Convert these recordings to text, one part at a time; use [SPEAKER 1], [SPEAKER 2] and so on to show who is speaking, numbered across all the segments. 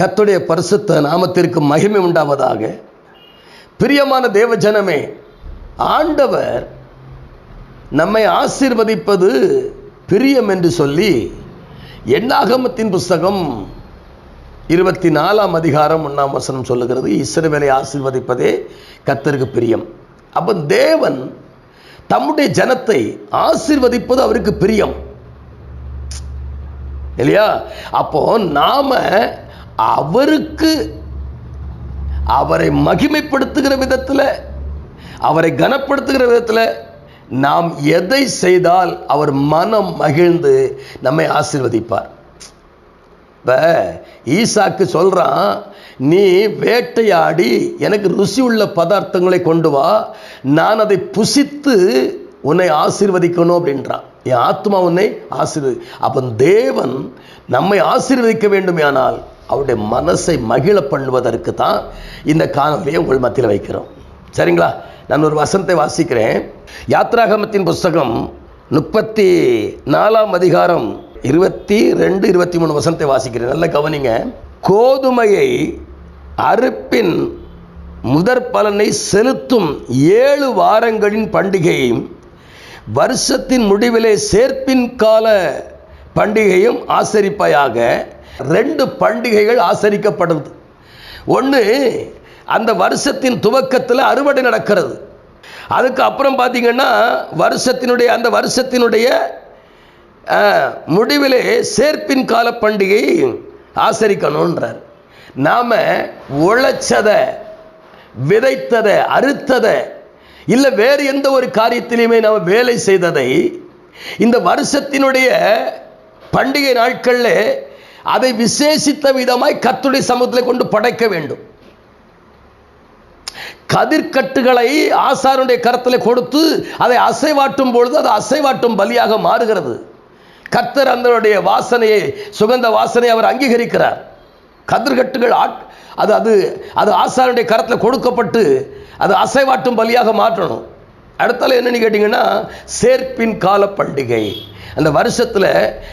[SPEAKER 1] கத்துடைய பரிசுத்த நாமத்திற்கு மகிமை உண்டாவதாக. பிரியமான தேவ ஜனமே ஆண்டவர் நம்மை ஆசீர்வதிப்பது பிரியம் என்று சொல்லி எண்ணாகமத்தின் புஸ்தகம் இருபத்தி நாலாம் அதிகாரம் ஒன்றாம் வசனம் சொல்லுகிறது. இஸ்ரவேலை ஆசீர்வதிப்பதே கத்தருக்கு பிரியம். அப்போ தேவன் தம்முடைய ஜனத்தை ஆசீர்வதிப்பது அவருக்கு பிரியம். இல்லையா? அப்போ நாம அவருக்கு அவரை மகிமைப்படுத்துகிற விதத்தில் அவரை கனப்படுத்துகிற விதத்தில் நாம் எதை செய்தால் அவர் மனம் மகிழ்ந்து நம்மை ஆசிர்வதிப்பார். இப்போ ஈசாக்கு சொல்கிறான் நீ வேட்டையாடி எனக்கு ருசி உள்ள பதார்த்தங்களை கொண்டு வா நான் அதை புசித்து உன்னை ஆசீர்வதிக்கணும் அப்படின்றான். என் ஆத்மா உன்னை ஆசீர்வதி அப்போ தேவன் நம்மை ஆசீர்வதிக்க வேண்டுமானால் அவருடைய மனசை மகிழ பண்ணுவதற்கு தான் இந்த காணொலியை உங்கள் மத்தியில் வைக்கிறோம். சரிங்களா? நான் ஒரு வசனத்தை வாசிக்கிறேன். யாத்ராகமத்தின் புஸ்தகம் முப்பத்தி நாலாம் அதிகாரம் இருபத்தி ரெண்டு இருபத்தி மூணு வசனத்தை வாசிக்கிறேன். நல்ல கவனிங்க. கோதுமையை அறுப்பின் முதற் பலனை செலுத்தும் ஏழு வாரங்களின் பண்டிகையும் வருஷத்தின் முடிவிலே சேர்ப்பின் கால பண்டிகையும் ஆசரிப்பாயாக ரெண்டு பண்டிகைகள் ஆசரிக்கப்படுது ஒன்று அந்த வருஷத்தின் துவக்கத்தில் அறுவடை நடக்கிறது. அதுக்கு அப்புறம் பார்த்தீங்கன்னா வருஷத்தினுடைய அந்த வருஷத்தினுடைய அஹ், முடிவிலே சேர்ப்பின் கால பண்டிகை ஆசரிக்கணுன்றார் நாம் உழைச்சதை விதைத்ததை அறுத்ததை இல்லை வேறு எந்த ஒரு காரியத்திலையுமே நாம் வேலை செய்ததை இந்த வருஷத்தினுடைய பண்டிகை நாட்களில் அதை விசேஷித்த விதமாய் கத்துடைய சமூகத்தில் கொண்டு படைக்க வேண்டும். கதிர்கட்டுகளை ஆசாருடைய கரத்தில் கொடுத்து அதை அசைவாட்டும் பொழுது அது அசைவாட்டும் பலியாக மாறுகிறது. கர்த்தர் அந்தனுடைய வாசனையை சுகந்த வாசனையை அவர் அங்கீகரிக்கிறார். கதிர்கட்டுகள் ஆட் அது அது அது ஆசாருடைய கரத்தில் கொடுக்கப்பட்டு அது அசைவாட்டும் பலியாக மாற்றணும். அடுத்தால என்னன்னு கேட்டிங்கன்னா சேர்ப்பின் கால பண்டிகை அந்த வருஷத்தில்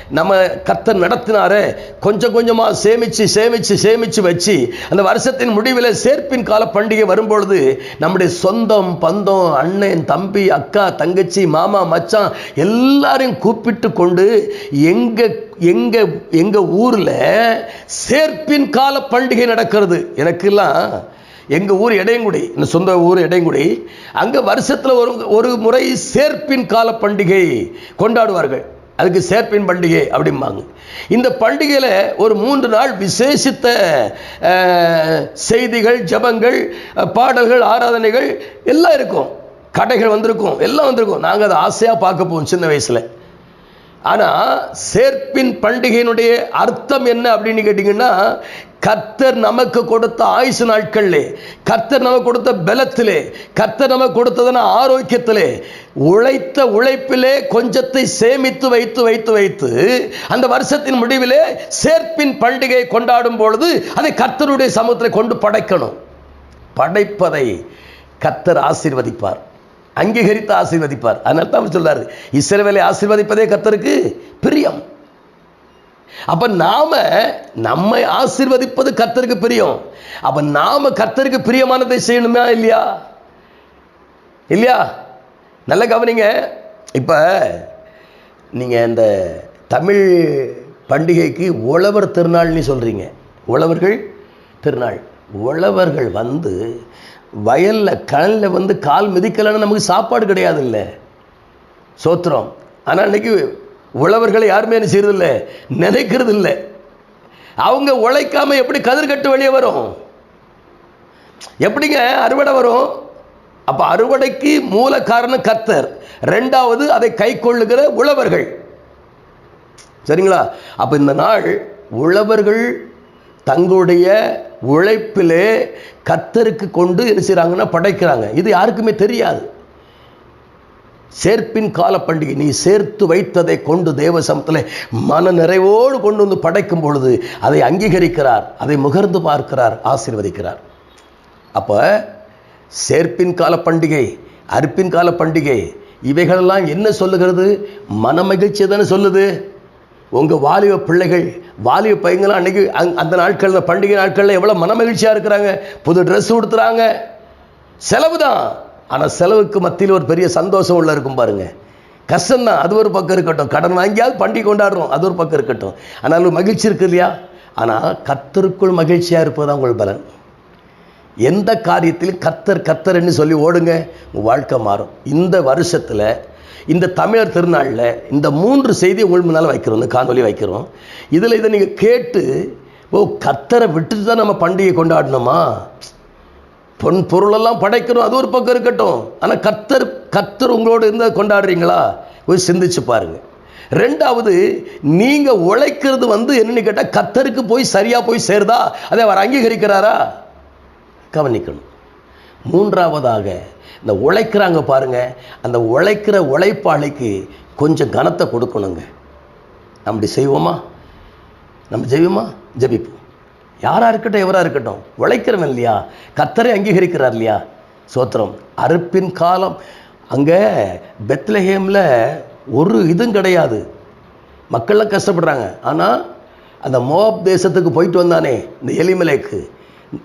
[SPEAKER 1] நம்ம கத்த நடத்தினாரே கொஞ்சம் கொஞ்சமாக சேமித்து சேமித்து சேமித்து வச்சு அந்த வருஷத்தின் முடிவில் சேர்ப்பின் கால பண்டிகை வரும்பொழுது நம்முடைய சொந்தம் பந்தம் அண்ணன் தம்பி அக்கா தங்கச்சி மாமா மச்சான் எல்லாரையும் கூப்பிட்டு கொண்டு எங்கள் எங்கள் எங்கள் ஊரில் சேர்ப்பின் கால பண்டிகை நடக்கிறது. எனக்கெல்லாம் எங்கள் ஊர் இடையங்குடி இந்த சொந்த ஊர் இடையங்குடி அங்கே வருஷத்தில் ஒரு ஒரு முறை சேர்ப்பின் கால பண்டிகை கொண்டாடுவார்கள். அதுக்கு சேர்ப்பின் பண்டிகை அப்படிம்பாங்க. இந்த பண்டிகையில் ஒரு மூன்று நாள் விசேஷித்த செய்திகள் ஜபங்கள் பாடல்கள் ஆராதனைகள் எல்லாம் இருக்கும். கடைகள் வந்திருக்கும் எல்லாம் வந்திருக்கும். நாங்கள் அதை ஆசையாக பார்க்க போவோம் சின்ன வயசில். ஆனால் சேர்ப்பின் பண்டிகையினுடைய அர்த்தம் என்ன அப்படின்னு கேட்டிங்கன்னா கர்த்தர் நமக்கு கொடுத்த ஆயுசு நாட்களிலே கர்த்தர் நமக்கு கொடுத்த பலத்திலே கர்த்தர் நமக்கு கொடுத்ததான ஆரோக்கியத்திலே உழைத்த உழைப்பிலே கொஞ்சத்தை சேமித்து வைத்து வைத்து வைத்து அந்த வருஷத்தின் முடிவிலே சேர்ப்பின் பண்டிகை கொண்டாடும் பொழுது அதை கர்த்தருடைய சமூகத்தில் கொண்டு படைக்கணும். படைப்பதை கர்த்தர் ஆசீர்வதிப்பார். அங்கீகரித்து ஆசீர்வதிப்பார். அதனால தான் அவர் சொல்றாரு இஸ்ரவேலை ஆசீர்வதிப்பதே கத்தருக்கு பிரியம். அப்ப நாம நம்மை ஆசீர்வதிப்பது கத்தருக்கு பிரியம். அப்ப நாம கத்தருக்கு பிரியமானதை செய்யணுமா இல்லையா? இல்லையா? நல்ல கவனிங்க. இப்ப நீங்க இந்த தமிழ் பண்டிகைக்கு உழவர் திருநாள்னு சொல்றீங்க. உழவர்கள் திருநாள். உழவர்கள் வந்து வயல்ல கடலில் வந்து கால் மிதிக்கலைன்னு நமக்கு சாப்பாடு கிடையாது இல்லை சோத்திரம். ஆனால் இன்னைக்கு உழவர்களை யாருமே என்ன செய்யறதில்ல? நினைக்கிறது இல்லை அவங்க உழைக்காம எப்படி கதிர்கட்டு வெளியே வரும்? எப்படிங்க அறுவடை வரும்? அப்ப அறுவடைக்கு மூல காரணம் கர்த்தர் ரெண்டாவது அதை கை கொள்ளுகிற உழவர்கள். சரிங்களா? அப்போ இந்த நாள் உழவர்கள் தங்களுடைய உழைப்பிலே கத்தருக்கு கொண்டு என்ன செய்கிறாங்கன்னா படைக்கிறாங்க. இது யாருக்குமே தெரியாது. சேர்ப்பின் கால பண்டிகை நீ சேர்த்து வைத்ததை கொண்டு தேவ சமத்தில் மன நிறைவோடு கொண்டு வந்து படைக்கும் பொழுது அதை அங்கீகரிக்கிறார் அதை முகர்ந்து பார்க்கிறார் ஆசீர்வதிக்கிறார். அப்போ சேர்ப்பின் கால பண்டிகை அறுப்பின் கால பண்டிகை இவைகளெல்லாம் என்ன சொல்லுகிறது? மன மகிழ்ச்சி தானே சொல்லுது. உங்கள் வாலிப பிள்ளைகள் வாலிப பையங்களாம் அன்றைக்கி அங்- அந்த நாட்களில் பண்டிகை நாட்களில் எவ்வளோ மன மகிழ்ச்சியாக இருக்கிறாங்க. புது ட்ரெஸ் கொடுத்துறாங்க செலவு தான் ஆனால் செலவுக்கு மத்தியில் ஒரு பெரிய சந்தோஷம் உள்ள இருக்கும் பாருங்கள் கஷ்டம்தான். அது ஒரு பக்கம் இருக்கட்டும். கடன் வாங்கியாவது பண்டிகை கொண்டாடுறோம். அது ஒரு பக்கம் இருக்கட்டும். ஆனாலும் மகிழ்ச்சி இருக்கு இல்லையா? ஆனால் கத்தருக்குள் மகிழ்ச்சியாக இருப்பது தான் உங்கள் பலன். எந்த காரியத்திலும் கத்தர் கத்தர்ன்னு சொல்லி ஓடுங்க. உங்கள் வாழ்க்கை மாறும். இந்த வருஷத்தில் இந்த தமிழர் திருநாளில் இந்த மூன்று செய்தி உங்கள் முன்னால் வைக்கிறோம் இந்த காணொலி வைக்கிறோம். இதில் இதை நீங்கள் கேட்டு ஓ கத்தரை விட்டுட்டு தான் நம்ம பண்டிகை கொண்டாடணுமா? பொன் பொருளெல்லாம் படைக்கணும் அது ஒரு பக்கம் இருக்கட்டும். ஆனால் கத்தர் கத்தர் உங்களோட இருந்தால் கொண்டாடுறீங்களா? கொஞ்சம் சிந்திச்சு பாருங்க. ரெண்டாவது நீங்கள் உழைக்கிறது வந்து என்னன்னு கேட்டால் கத்தருக்கு போய் சரியா போய் சேருதா? அதை அவர் அங்கீகரிக்கிறாரா? கவனிக்கணும். மூன்றாவதாக இந்த உழைக்கிறாங்க பாருங்க அந்த உழைக்கிற உழைப்பாளிக்கு கொஞ்சம் கனத்தை கொடுக்கணுங்க. அப்படி செய்வோமா? நம்ம ஜெபிப்போமா ஜெபிப்போம். யாராக இருக்கட்டும் எவராக இருக்கட்டும் உழைக்கிறவன் இல்லையா? கத்தரை அங்கீகரிக்கிறார் இல்லையா? சோத்திரம் அறுப்பின் காலம். அங்கே பெத்லஹேமில் ஒரு இதுவும் கிடையாது. மக்கள்லாம் கஷ்டப்படுறாங்க. ஆனால் அந்த மோப் தேசத்துக்கு போயிட்டு வந்தானே இந்த எலிமலைக்கு.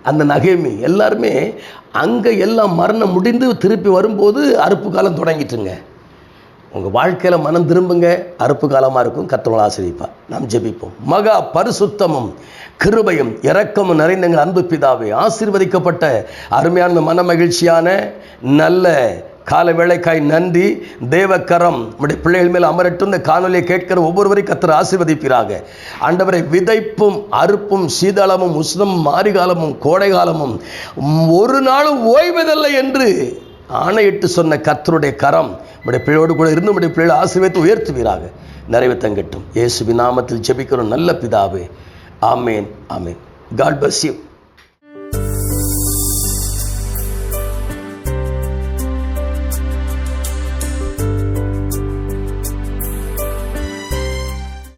[SPEAKER 1] அந்த நகைமி எல்லாருமே அங்கே எல்லாம் மரணம் முடிந்து திருப்பி வரும்போது அறுப்பு காலம் தொடங்கிட்டுங்க. உங்கள் வாழ்க்கையில் மனம் திரும்புங்க அறுப்பு காலமாக இருக்கும் கத்தவங்களை ஆசிரியப்பார் நாம் ஜெபிப்போம். மகா பரிசுத்தமும் கிருபையும் இரக்கமும் நிறைந்த எங்கள் அன்பு பிதாவே ஆசீர்வதிக்கப்பட்ட அருமையான மன மகிழ்ச்சியான நல்ல கால வேளைக்காய் நன்றி தேவக்கரம். உடைய பிள்ளைகள் மேல் அமரட்டும் இந்த காணொலியை கேட்கிற ஒவ்வொருவரையும் கத்தர் ஆசீர்வதிப்பிறாங்க ஆண்டவரை விதைப்பும் அறுப்பும் சீதளமும் உஷ்ணம் மாரிகாலமும் கோடைகாலமும் ஒரு நாளும் ஓய்வதில்லை என்று ஆணையிட்டு சொன்ன கத்தருடைய கரம் உடைய பிள்ளையோடு கூட இருந்து நம்முடைய பிள்ளைகளை ஆசீர்வதித்து உயர்த்துவீராக. நிறைவு தங்கட்டும். இயேசுவி நாமத்தில் ஜெபிக்கிறோம். நல்ல பிதாவே. ஆமேன் ஆமேன். God bless you